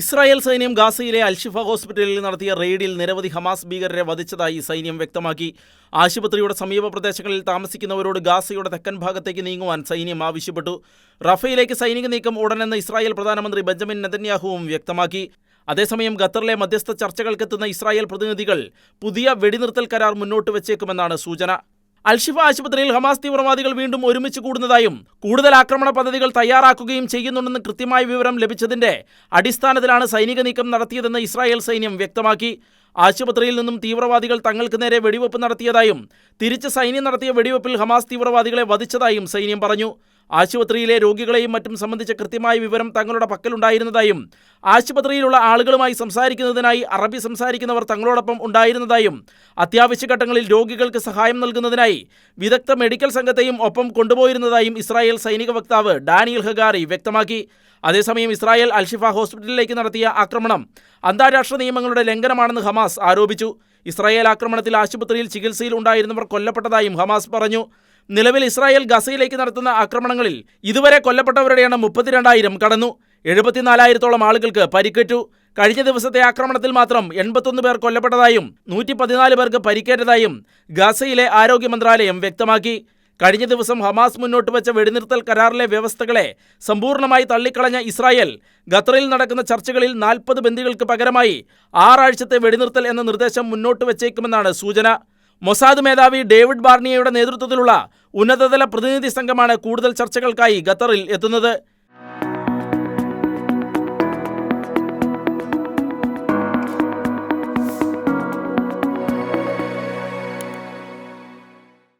Israel സൈന്യം ഗാസയിലെ അൽഷിഫ ഹോസ്പിറ്റലിൽ നടത്തിയ റെയ്ഡിൽ നിരവധി ഹമാസ് ഭീകരരെ വധിച്ചതായി സൈന്യം വ്യക്തമാക്കി. ആശുപത്രിയുടെ സമീപ പ്രദേശങ്ങളിൽ താമസിക്കുന്നവരോട് ഗാസയുടെ തെക്കൻ ഭാഗത്തേക്ക് നീങ്ങുവാൻ സൈന്യം ആവശ്യപ്പെട്ടു. റഫയിലേക്ക് സൈനിക നീക്കം ഉടനെന്ന് ഇസ്രായേൽ പ്രധാനമന്ത്രി ബെഞ്ചമിൻ നെതന്യാഹുവും വ്യക്തമാക്കി. അതേസമയം ഖത്തറിലെ മധ്യസ്ഥ ചർച്ചകൾക്കെത്തുന്ന ഇസ്രായേൽ പ്രതിനിധികൾ പുതിയ വെടിനിർത്തൽ കരാർ മുന്നോട്ട് വച്ചേക്കുമെന്നാണ് സൂചന. അൽഷിഫ ആശുപത്രിയിൽ ഹമാസ് തീവ്രവാദികൾ വീണ്ടും ഒരുമിച്ച് കൂടുന്നതായും കൂടുതൽ ആക്രമണ പദ്ധതികൾ തയ്യാറാക്കുകയും ചെയ്യുന്നുണ്ടെന്ന് കൃത്യമായ വിവരം ലഭിച്ചതിന്റെ അടിസ്ഥാനത്തിലാണ് സൈനിക നീക്കം നടത്തിയതെന്ന് ഇസ്രായേൽ സൈന്യം വ്യക്തമാക്കി. ആശുപത്രിയിൽ നിന്നും തീവ്രവാദികൾ തങ്ങൾക്ക് നേരെ വെടിവെപ്പ് നടത്തിയതായും തിരിച്ച് സൈന്യം നടത്തിയ വെടിവെപ്പിൽ ഹമാസ് തീവ്രവാദികളെ വധിച്ചതായും സൈന്യം പറഞ്ഞു. ആശുപത്രിയിലെ രോഗികളെയും മറ്റും സംബന്ധിച്ച കൃത്യമായ വിവരം തങ്ങളുടെ പക്കലുണ്ടായിരുന്നതായും ആശുപത്രിയിലുള്ള ആളുകളുമായി സംസാരിക്കുന്നതിനായി അറബി സംസാരിക്കുന്നവർ തങ്ങളോടൊപ്പം ഉണ്ടായിരുന്നതായും അത്യാവശ്യഘട്ടങ്ങളിൽ രോഗികൾക്ക് സഹായം നൽകുന്നതിനായി വിദഗ്ധ മെഡിക്കൽ സംഘത്തെയും ഒപ്പം കൊണ്ടുപോയിരുന്നതായും ഇസ്രായേൽ സൈനിക വക്താവ് ഡാനിയൽ ഹഗാറി വ്യക്തമാക്കി. അതേസമയം ഇസ്രായേൽ അൽഷിഫ ഹോസ്പിറ്റലിലേക്ക് നടത്തിയ ആക്രമണം അന്താരാഷ്ട്ര നിയമങ്ങളുടെ ലംഘനമാണെന്ന് ഹമാസ് ആരോപിച്ചു. ഇസ്രായേൽ ആക്രമണത്തിൽ ആശുപത്രിയിൽ ചികിത്സയിൽ ഉണ്ടായിരുന്നവർ കൊല്ലപ്പെട്ടതായും ഹമാസ് പറഞ്ഞു. നിലവിൽ ഇസ്രായേൽ ഗസയിലേക്ക് നടത്തുന്ന ആക്രമണങ്ങളിൽ ഇതുവരെ കൊല്ലപ്പെട്ടവരുടെ എണ്ണം മുപ്പത്തിരണ്ടായിരം കടന്നു. എഴുപത്തിനാലായിരത്തോളം ആളുകൾക്ക് പരിക്കേറ്റു. കഴിഞ്ഞ ദിവസത്തെ ആക്രമണത്തിൽ മാത്രം എൺപത്തൊന്ന് പേർ കൊല്ലപ്പെട്ടതായും നൂറ്റി പതിനാല് പേർക്ക് പരിക്കേറ്റതായും ഗസയിലെ ആരോഗ്യ മന്ത്രാലയം വ്യക്തമാക്കി. കഴിഞ്ഞ ദിവസം ഹമാസ് മുന്നോട്ട് വെച്ച വെടിനിർത്തൽ കരാറിലെ വ്യവസ്ഥകളെ സമ്പൂർണമായി തള്ളിക്കളഞ്ഞ ഇസ്രായേൽ ഖത്തറിൽ നടക്കുന്ന ചർച്ചകളിൽ നാൽപ്പത് ബന്ദികൾക്ക് പകരമായി ആറാഴ്ചത്തെ വെടിനിർത്തൽ എന്ന നിർദ്ദേശം മുന്നോട്ട് വെച്ചേക്കുമെന്നാണ് സൂചന. മൊസാദ് മേധാവി ഡേവിഡ് ബാർണിയയുടെ നേതൃത്വത്തിലുള്ള ഉന്നതതല പ്രതിനിധി സംഘമാണ് കൂടുതൽ ചർച്ചകൾക്കായി ഖത്തറിൽ എത്തുന്നത്.